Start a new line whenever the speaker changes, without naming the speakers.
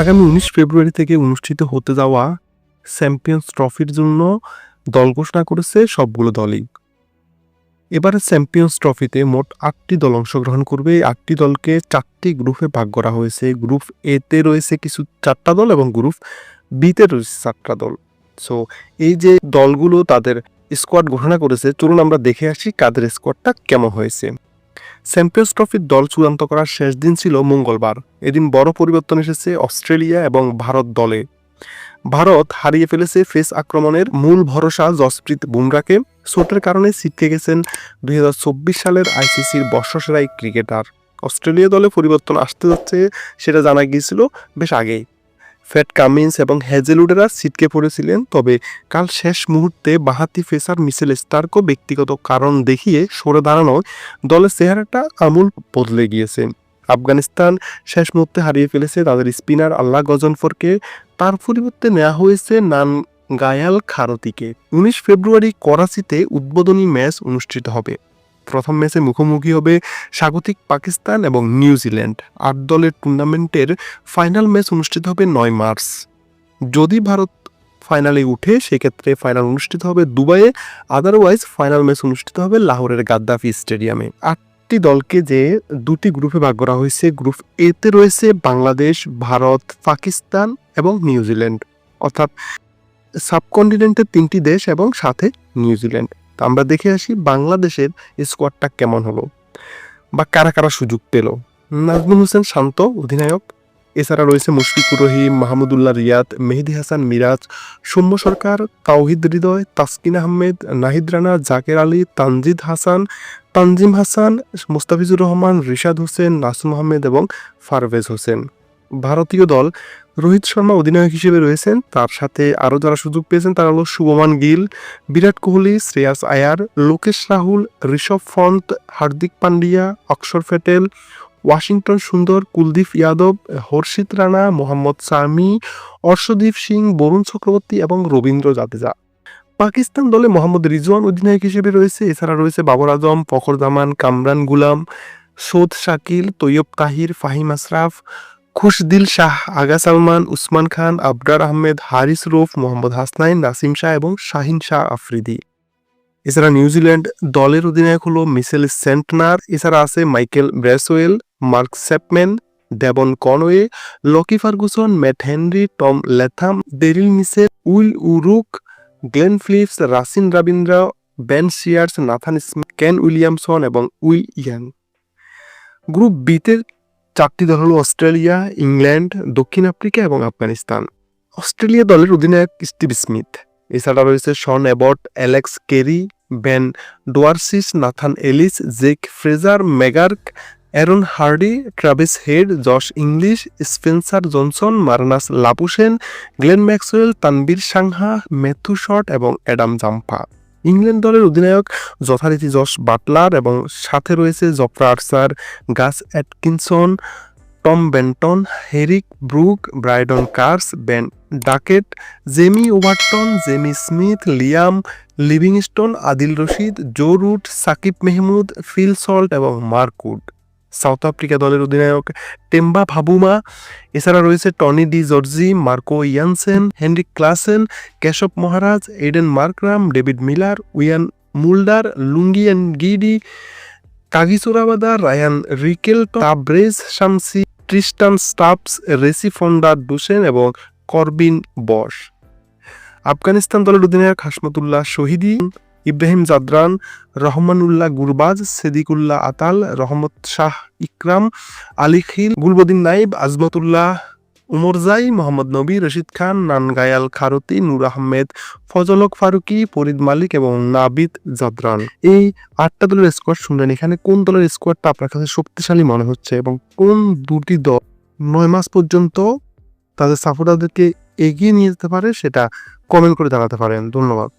আগামী উনিশ ফেব্রুয়ারি থেকে অনুষ্ঠিত হতে যাওয়া চ্যাম্পিয়ন্স ট্রফির জন্য দল ঘোষণা করেছে সবগুলো দলই। এবারে চ্যাম্পিয়ন্স ট্রফিতে মোট আটটি দল অংশগ্রহণ করবে। এই আটটি দলকে চারটি গ্রুপে ভাগ করা হয়েছে। গ্রুপ এতে রয়েছে কিছু চারটা দল এবং গ্রুপ বিতে রয়েছে চারটা দল। সো এই যে দলগুলো তাদের স্কোয়াড ঘোষণা করেছে, চলুন আমরা দেখে আসি কাদের স্কোয়াডটা কেমন হয়েছে। চ্যাম্পিয়ন্স ট্রফির দল চূড়ান্ত করার শেষ দিন ছিল মঙ্গলবার। এদিন বড় পরিবর্তন এসেছে অস্ট্রেলিয়া এবং ভারত দলে। ভারত হারিয়ে ফেলেছে ফেস আক্রমণের মূল ভরসা জসপ্রীত বুমরাকে চোটের কারণে ছিটকে গেছেন দুই হাজার চব্বিশ সালের আইসিসির বর্ষসেরা ক্রিকেটার। অস্ট্রেলিয়া দলে পরিবর্তন আসতে যাচ্ছে সেটা জানা গিয়েছিল বেশ আগেই। ফ্যাট কামিন্স এবং হ্যাজেলুডেরা ছিটকে পড়েছিলেন, তবে কাল শেষ মুহূর্তে বাহাতি ফেসার মিসেল স্টার্কও ব্যক্তিগত কারণ দেখিয়ে সরে দাঁড়ানোয় দলের চেহারাটা আমূল বদলে গিয়েছে। আফগানিস্তান শেষ মুহূর্তে হারিয়ে ফেলেছে তাদের স্পিনার আল্লাহ গজনফরকে, তার পরিবর্তে নেওয়া হয়েছে নান গায়াল খারতিকে। উনিশ ফেব্রুয়ারি করাচিতে উদ্বোধনী ম্যাচ অনুষ্ঠিত হবে। প্রথম ম্যাচে মুখোমুখি হবে স্বাগতিক পাকিস্তান এবং নিউজিল্যান্ড আট দলের টুর্নামেন্টের ফাইনাল ম্যাচ অনুষ্ঠিত হবে নয় মার্চ। যদি ভারত ফাইনালে উঠে, সেক্ষেত্রে ফাইনাল অনুষ্ঠিত হবে দুবাইয়ে আদারওয়াইজ ফাইনাল ম্যাচ অনুষ্ঠিত হবে লাহোরের গাদ্দাফি স্টেডিয়ামে। আটটি দলকে যে দুটি গ্রুপে ভাগ করা হয়েছে গ্রুপ এতে রয়েছে বাংলাদেশ, ভারত, পাকিস্তান এবং নিউজিল্যান্ড অর্থাৎ সাবকন্টিনেন্টের তিনটি দেশ এবং সাথে নিউজিল্যান্ড তো আমরা দেখে আসি বাংলাদেশের স্কোয়াডটা কেমন হলো বা কারা কারা সুযোগ পেল। নাজমুল হোসেন শান্ত, অধিনায়ক। এছাড়া রয়েছে মুশফিকুর রহিম, মাহমুদুল্লাহ রিয়াদ, মেহেদি হাসান মিরাজ, সৌম্য সরকার, তাওহিদ হৃদয়, তাসকিন আহমেদ, নাহিদ রানা, জাকের আলী, তানজিদ হাসান, তানজিম হাসান, মুস্তাফিজুর রহমান, রিশাদ হোসেন, নাসুম আহমেদ এবং ফারভেজ হোসেন। ভারতীয় দল রোহিত শর্মা অধিনায়ক হিসেবে রয়েছেন। তার সাথে আরও যারা সুযোগ পেয়েছেন তারা হলো শুভমান গিল, বিরাট কোহলি, শ্রেয়াস আয়ার, লোকেশ রাহুল, ঋষভ ফন্ত হার্দিক পান্ডিয়া, অক্ষর প্যাটেল ওয়াশিংটন সুন্দর, কুলদীপ যাদব, হর্ষিত রানা, মোহাম্মদ সামি, অর্শদীপ সিং, বরুণ চক্রবর্তী এবং রবীন্দ্র জাদেজা। পাকিস্তান দলে মোহাম্মদ রিজওয়ান অধিনায়ক হিসেবে রয়েছে। এছাড়া রয়েছে বাবর আজম, ফখর জামান, কামরান গুলাম, সৌদ শাকিল, তৈয়ব তাহির, ফাহিম আশরাফ খুশদিল শাহ, আগা সালমান, উসমান খান আবরার আহমেদ, হারিস রুফ, মোহাম্মদ হাসনাইন, নাসিম শাহ এবং শাহিন শাহ আফ্রিদি। এছাড়া নিউজিল্যান্ড দলের অধিনায়ক হলো মিসেল সেন্টনার, এছাড়া আছে Michael Bracewell, Mark Chapman Devon Conway, Lockie Ferguson, Matt Henry, Tom Latham Daryl Mitchell, Will O'Rourke, Glenn Phillips, Rachin Ravindra, Ben Sears Nathan Smith, Kane Williamson এবং উইল ইয়ান গ্রুপ বিতে চারটি দল হলো Australia, England, দক্ষিণ Africa এবং Afghanistan. Australia দলের অধিনায়ক Steve Smith. এছাড়া রয়েছে Sean Abbott, Alex Carey Ben Dwarshuis, Nathan Ellis, Jake Fraser, McGurk, Aaron Hardie, Travis Head, Josh Inglis, Spencer Johnson, Marnus Labuschagne Glenn Maxwell Tanveer Sangha Matthew Short এবং Adam Zampa. England দলের অধিনায়ক যথারীতি Jos Buttler এবং সাথে রয়েছে Jofra Archer Gus Atkinson, Tom Banton, Harry Brook Brydon Carse, Ben Duckett, Jamie Overton, Jamie Smith, Liam Livingstone, Adil Rashid, Joe Root, Saqib Mahmood, Phil Salt এবং Mark Wood south Africa দলের অধিনায়ক Temba Bavuma. এছাড়া রয়েছে Tony de Zorzi, Marco Jansen Heinrich Klaasen, Keshav Maharaj, Aiden Markram, David Miller, Wiaan Mulder Lungi গিডি Kagiso Rabada Ryan Rickelton Tabraiz Shamsi, Tristan Stubbs Rassie van der Dussen এবং Corbin Bosch Afghanistan দলের অধিনায়ক হাসমতুল্লাহ শহীদি। ইব্রাহিম জাদরান, রহমানুল্লাহ গুরবাজ সেদিকুল্লাহ আতাল, রহমত শাহ ইকরাম, আলী খিল, গুলবদিন নাইব, Azmatullah Omarzai, Mohammad Nabi, Rashid Khan, Naangyal খারতি, Noor Ahmad Fazalhaq Farooqi, Fareed Malik এবং নাবিদ জাদরান। এই আটটা দলের squad শুনলেন, এখানে কোন দলের স্কোয়াডটা আপনার কাছে শক্তিশালী মনে হচ্ছে এবং কোন দুটি দল নয় মাস পর্যন্ত তাদের সাপোর্টারদেরকে এগিয়ে নিয়ে যেতে পারে সেটা কমেন্ট করে জানাতে পারেন। ধন্যবাদ।